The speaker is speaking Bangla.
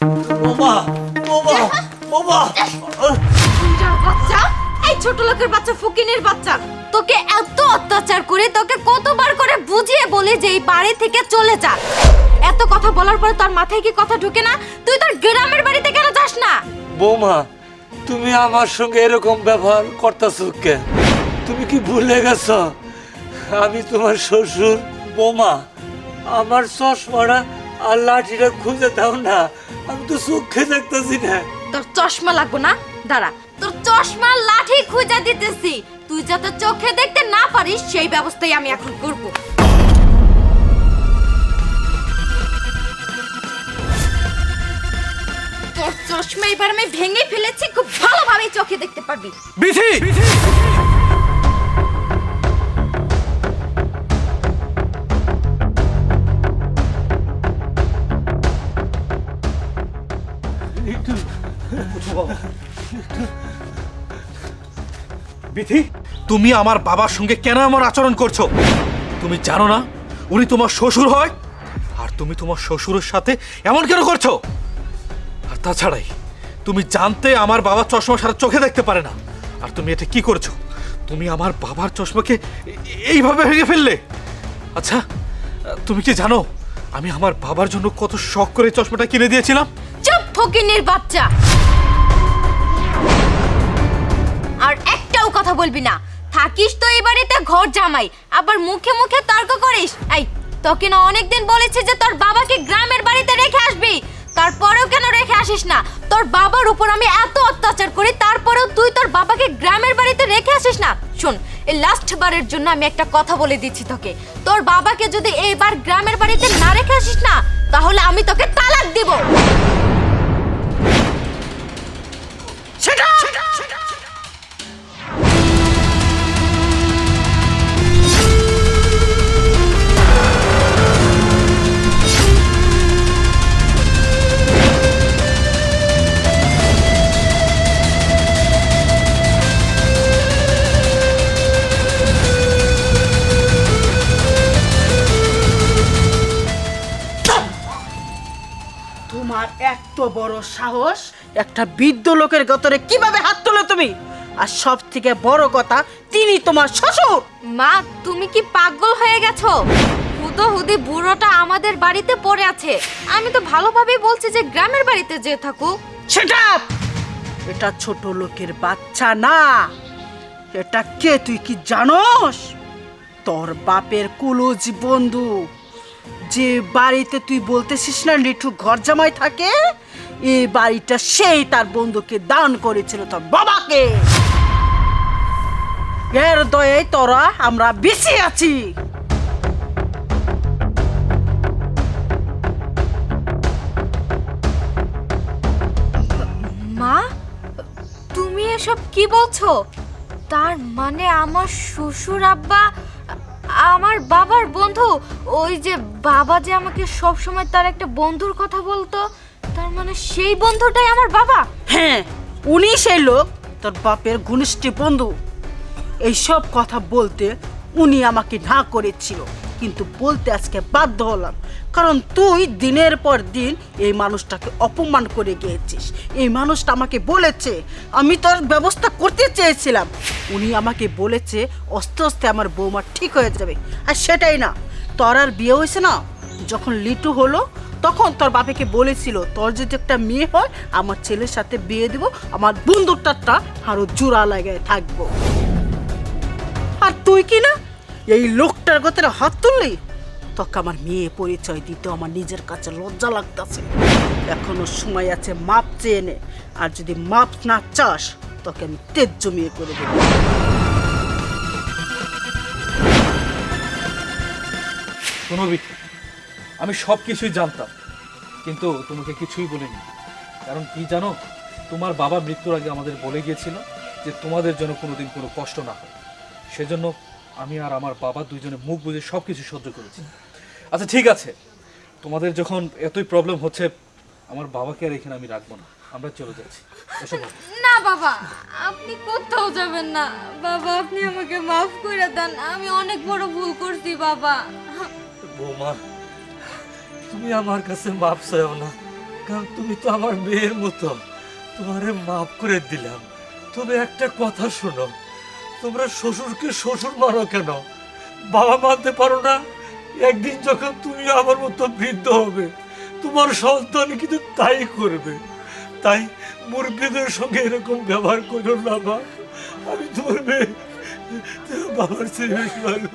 বোমা বোমা বোমা যার বাচ্চা এই ছোট লোকের বাচ্চা ফকিনের বাচ্চা। তোকে এত অত্যাচার করে তোকে কতবার করে বুঝিয়ে বলি যে এই বাড়ি থেকে চলে যা। এত কথা বলার পরে তোর মাথায় কি কথা ঢুকে না? তুই তোর গ্রামের বাড়িতে কেন যাস না? বৌমা তুমি আমার সঙ্গে এরকম ব্যবহার করতেছো কে? তুমি কি ভুলে গেছো? আমি তোমার শ্বশুর বৌমা। আমার চশমাটা আর লাঠিটা খুঁজে দাও না। আমি তো চোখে দেখতেছি না। তোর চশমা লাগবো না? দাঁড়া তোর চশমা লাঠি খুঁজে দিতেছি। তুই যাতে চোখে দেখতে না পারিস সেই ব্যবস্থাই আমি এখন করব। তোর চশমা এবার আমি ভেঙে ফেলেছি খুব ভালোভাবে চোখে দেখতে পারবি। বিথি! বিথি তুমি আমার বাবার সঙ্গে কেন আমার আচরণ করছ? তুমি জানো না উনি তোমার শ্বশুর হয়? আর তুমি তোমার শ্বশুরের সাথে এমন কেন করছ? আর তাছাড়াই, তুমি জানতে আমার বাবার চশমা সারা চোখে দেখতে পারে না। আর তুমি এটা কি করছ? তুমি আমার বাবার চশমাকে এইভাবে ভেঙে ফেললে? আচ্ছা তুমি কি জানো আমি আমার বাবার জন্য কত শখ করে চশমাটা কিনে দিয়েছিলাম? ফকিনের বাচ্চা। আর একটাও কথা বলবি না। থাকিস তো এই বাড়িতে, ঘর জামাই। আবার মুখে মুখে তর্ক করিস। এই, তোকে না অনেকদিন বলেছি যে তোর বাবাকে গ্রামের বাড়িতে রেখে আসবি। তারপরেও কেন রেখে আসিস না? তোর বাবার উপর আমি এত অত্যাচার করি, তারপরেও তুই তোর বাবাকে গ্রামের বাড়িতে রেখে আসিস না? শোন, এই লাস্ট বারের জন্য আমি একটা কথা বলে দিচ্ছি তোকে। তোর বাবাকে যদি এইবার গ্রামের বাড়িতে না রেখে আসিস না, তাহলে আমি তোকে তালাক দিব। এত বড় সাহস? একটা বৃদ্ধ লোকের গতরে কীভাবে হাত তোলো তুমি? আর সব থেকে বড় কথা তিনি তোমার শ্বশুর! মা তুমি কি পাগল হয়ে গেছো? হুদো হুদি বুড়োটা আমাদের বাড়িতে পড়ে আছে। আমি তো ভালোভাবেই বলছি যে গ্রামের বাড়িতে যে থাকুক। সেটা এটা ছোট লোকের বাচ্চা না। এটা কে তুই কি জানোস? তোর বাপের কুলুজ বন্ধু। যে বাড়িতে তুই বলতেছিস না লিটু ঘর জামাই থাকে এই বাড়িটা সেই তার বন্ধুকে দান করেছিল তোর বাবাকে। এর দয়ে তোরা আমরা বেঁচে আছি। মা, তুমি এসব কি বলছো? তার মানে আমার শ্বশুর আব্বা, আমার বাবার বন্ধু ওই যে বাবা যে আমাকে সব সময় তার একটা বন্ধুর কথা বলতো, তার মানে সেই বন্ধুটাই আমার বাবা? হ্যাঁ উনি সেই লোক, তোর বাপের ঘনিষ্ঠ বন্ধু। এইসব কথা বলতে উনি আমাকে না করেছিল, কিন্তু বলতে আজকে বাধ্য হলাম। কারণ তুই দিনের পর দিন এই মানুষটাকে অপমান করে গিয়েছিস। এই মানুষটা আমাকে বলেছে, আমি তোর ব্যবস্থা করতে চেয়েছিলাম। উনি আমাকে বলেছে, অস্তে আস্তে আমার বৌমা ঠিক হয়ে যাবে। আর সেটাই না তোর আর বিয়ে হয়েছে না? যখন লিটু হলো, তখন তোর বাপেকে বলেছিল, তোর যদি একটা মেয়ে হয়, আমার ছেলের সাথে বিয়ে দেবো, আমার বন্ধুটারটা আরও জোড়া লাগায় থাকব। আর তুই কি না? এই লোকটার গতরে হাত তুললি? তোকে আমার মেয়ে পরিচয় দিতে আমার নিজের কাছে লজ্জা লাগতেছে। এখনও সময় আছে মাপ চেয়ে নে। আর যদি মাপ না চাস, তোকে আমি তেজ জমিয়ে করে দেবো। বিথি আমি সব কিছুই জানতাম, কিন্তু তোমাকে কিছুই বলিনি। কারণ কি জানো, তোমার বাবা মৃত্যুর আগে আমাদের বলে গিয়েছিল যে তোমাদের জন্য কোনোদিন কোনো কষ্ট না হয়। সেজন্য আমি আর আমার বাবা দুইজনে মুখ বুঝে সব কিছু সহ্য করেছি। আচ্ছা ঠিক আছে। তোমাদের যখন এতই প্রবলেম হচ্ছে, আমার বাবাকে আর এখানে আমি রাখব না। আমরা চলে যাচ্ছি। না বাবা, আপনি কোথাও যাবেন না। বাবা, আপনি আমাকে মাফ করে দেন। আমি অনেক বড় ভুল করছি, বাবা। বৌমা, তুমি আমার কাছে মাপ চাও না, কারণ তুমি তো আমার মেয়ের মতো। তোমারে মাফ করে দিলাম। তবে একটা কথা শোনো, তোমরা শ্বশুরকে শ্বশুর মানো কেন? বাবা মানতে পারো না, একদিন যখন তুমি আমার মতো বৃদ্ধ হবে, তোমার সন্তান কিন্তু তাই করবে। তাই মুরব্বীদের সঙ্গে এরকম ব্যবহার করো না মা। আমি তোমার মেয়ে বাবার বেশি ভালো